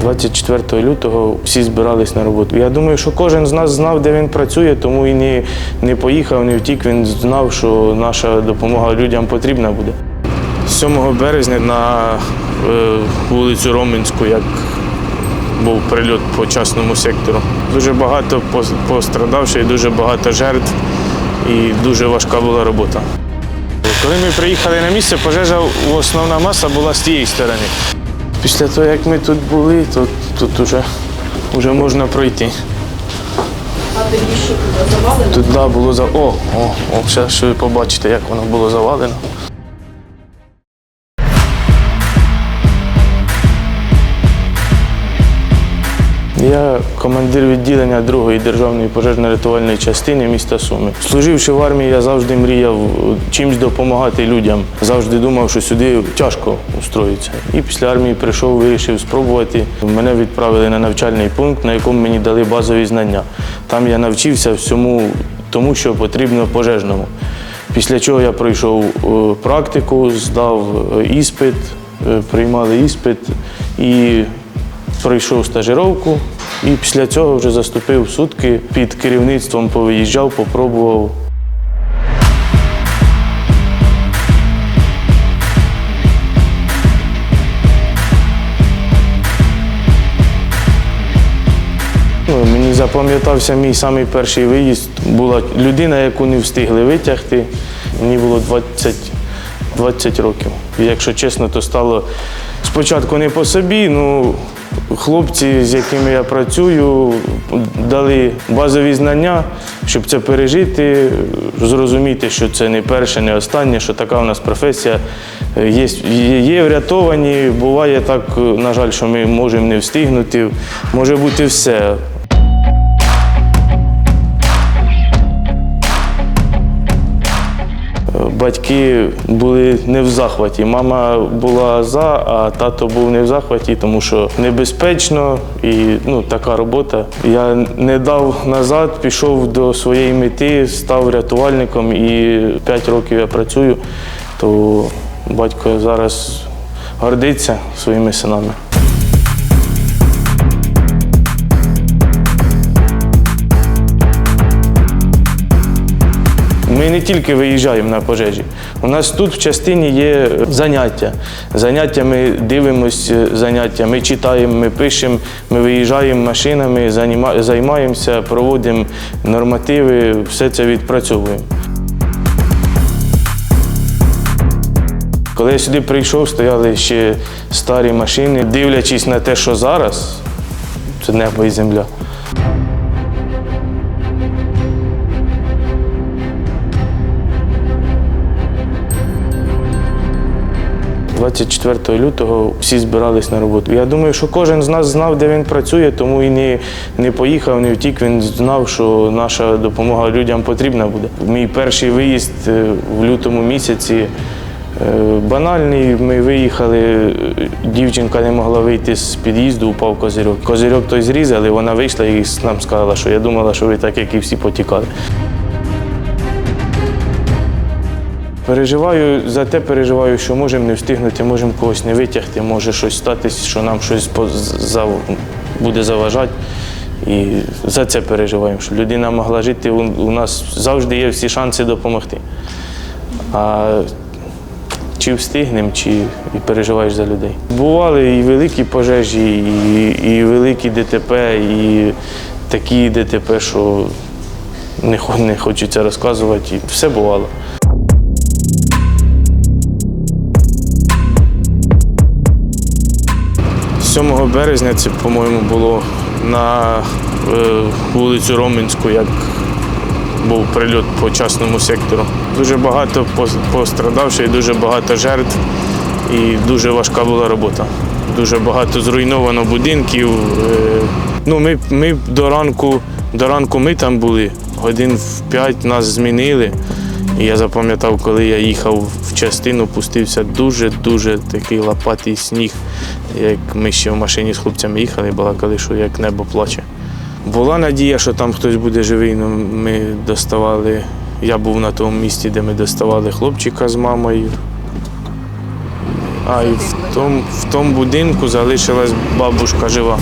24 лютого всі збирались на роботу. Я думаю, що кожен з нас знав, де він працює, тому і не, не поїхав, не втік. Він знав, що наша допомога людям потрібна буде. 7 березня на е, вулицю Роменську, як був прильот по частному сектору. Дуже багато пос- пострадавших, дуже багато жертв і дуже важка була робота. Коли ми приїхали на місце, пожежа основна маса була з тієї сторони. Після того, як ми тут були, то тут вже, вже можна пройти. А тоді що туди завалено? Тут да, було за. О, о, о, зараз ви побачите, як воно було завалено. Я командир відділення другої державної пожежно-рятувальної частини міста Суми. Служивши в армії, я завжди мріяв е, чимось допомагати людям. Завжди думав, що сюди тяжко устроїтися. І після армії прийшов, вирішив спробувати. Мене відправили на навчальний пункт, на якому мені дали базові знання. Там я навчився всьому тому, що потрібно пожежному. Після чого я пройшов е, практику, здав е, іспит, приймали іспит і пройшов стажировку. І після цього вже заступив в сутки під керівництвом, повиїжджав, попробував. Ну, Мені запам'ятався мій самий перший виїзд. Була людина, яку не встигли витягти. Мені було 20, 20 років. Якщо чесно, то стало спочатку не по собі. Ну, хлопці, з якими я працюю, дали базові знання, щоб це пережити, зрозуміти, що це не перше, не останнє, що така у нас професія. Є, є- врятовані, буває так, на жаль, що ми можемо не встигнути. Може бути все. Батьки були не в захваті. Мама була за, а тато був не в захваті, тому що небезпечно і ну, така робота. Я не дав назад, пішов до своєї мети, став рятувальником і 5 років я працюю, то батько зараз гордиться своїми синами. Ми не тільки виїжджаємо на пожежі. У нас тут в частині є заняття. Заняття ми дивимося, заняття, ми читаємо, ми пишемо, ми виїжджаємо машинами, займаємося, проводимо нормативи, все це відпрацьовуємо. Коли я сюди прийшов, стояли ще старі машини, дивлячись на те, що зараз, це небо і земля. 24 лютого всі збирались на роботу. Я думаю, що кожен з нас знав, де він працює, тому і не, не поїхав, не втік. Він знав, що наша допомога людям потрібна буде. Мій перший виїзд е, в лютому місяці е, банальний. Ми виїхали, е, дівчинка не могла вийти з під'їзду, упав козирьок. Козирьок той зрізали, вона вийшла і нам сказала, що я думала, що ви так, як і всі потікали. Переживаю, за те переживаю, що можемо не встигнути, можемо когось не витягти, може щось статись, що нам щось буде заважати. І за це переживаємо, що людина могла жити. У, нас завжди є всі шанси допомогти. А чи встигнемо, чи і переживаєш за людей. Бували і великі пожежі, і, і великі ДТП, і такі ДТП, що не, не хочеться розказувати. І все бувало. 7 березня це, по-моєму, було на е, вулицю Роменську, як був прильот по частному сектору. Дуже багато пос- пострадавших, дуже багато жертв і дуже важка була робота. Дуже багато зруйновано будинків. Е, Ну, ми, ми до ранку, до ранку ми там були, годин в п'ять нас змінили. І я запам'ятав, коли я їхав в частину, пустився дуже-дуже такий лопатий сніг. Як ми ще в машині з хлопцями їхали, балакали, що як небо плаче. Була надія, що там хтось буде живий, але ми доставали. Я був на тому місці, де ми доставали хлопчика з мамою. А і в тому, в тому будинку залишилась бабушка жива.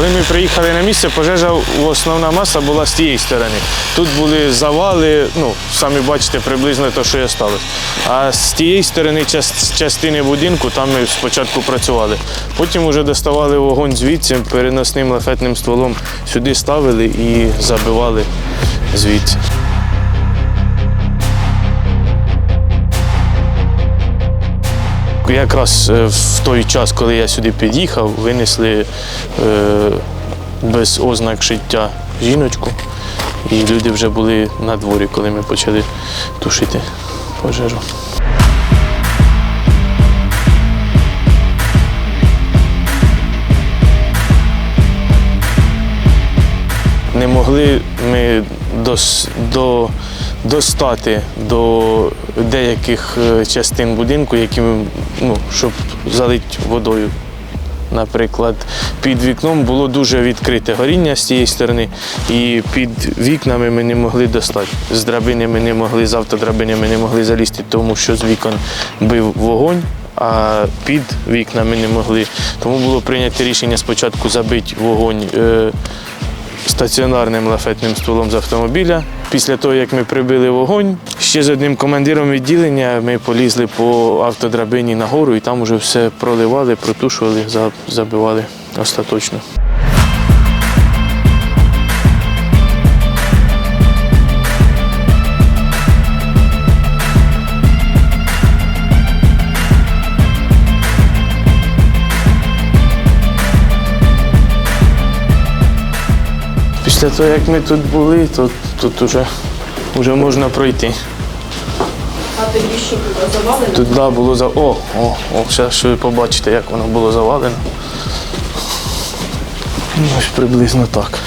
Коли ми приїхали на місце, пожежа основна маса була з тієї сторони. Тут були завали, ну, самі бачите, приблизно те, що і сталося. А з тієї сторони час- частини будинку там ми спочатку працювали. Потім вже доставали вогонь звідси, переносним лафетним стволом сюди ставили і забивали звідси. Якраз е, в той час, коли я сюди під'їхав, винесли е, без ознак життя жіночку. І люди вже були на дворі, коли ми почали тушити пожежу. Не могли ми до, достати до деяких е, частин будинку, які ну, щоб залити водою. Наприклад, під вікном було дуже відкрите горіння з цієї сторони, і під вікнами ми не могли достати. З драбини ми не могли, з автодрабини ми не могли залізти, тому що з вікон бив вогонь, а під вікнами не могли. Тому було прийнято рішення спочатку забити вогонь е, стаціонарним лафетним стволом з автомобіля. Після того, як ми прибили вогонь, ще з одним командиром відділення ми полізли по автодрабині нагору і там вже все проливали, протушували, забивали остаточно. Після того, як ми тут були, то тут вже, вже можна пройти. А тоді що було завалено? Тут да, було за. О, о, о, зараз що ви побачите, як воно було завалено. Ну, Ось приблизно так.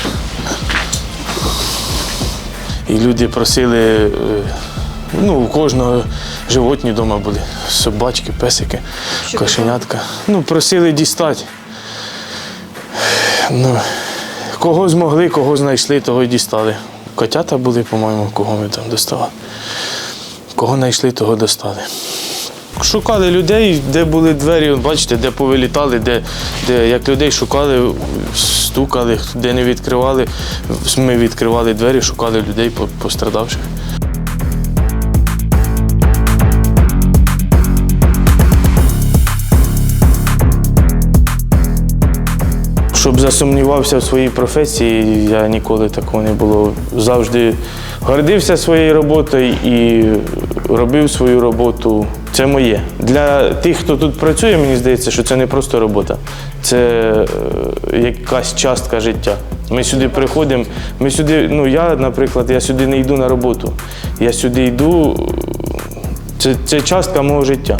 І люди просили, е, ну, у кожного животні вдома були. Собачки, песики, кошенятка. Ну, просили дістати. Ну, кого змогли, кого знайшли, того й дістали. Котята були, по-моєму, кого ми там доставали. Кого знайшли, того достали. Шукали людей, де були двері, бачите, де повилітали, де, де як людей шукали, стукали, де не відкривали. Ми відкривали двері, шукали людей пострадавших. Щоб засумнівався в своїй професії, я ніколи такого не було. Завжди гордився своєю роботою і робив свою роботу. Це моє. Для тих, хто тут працює, мені здається, що це не просто робота, це е, якась частка життя. Ми сюди приходимо. Ми сюди, ну я, наприклад, я сюди не йду на роботу. Я сюди йду. Це, це частка мого життя.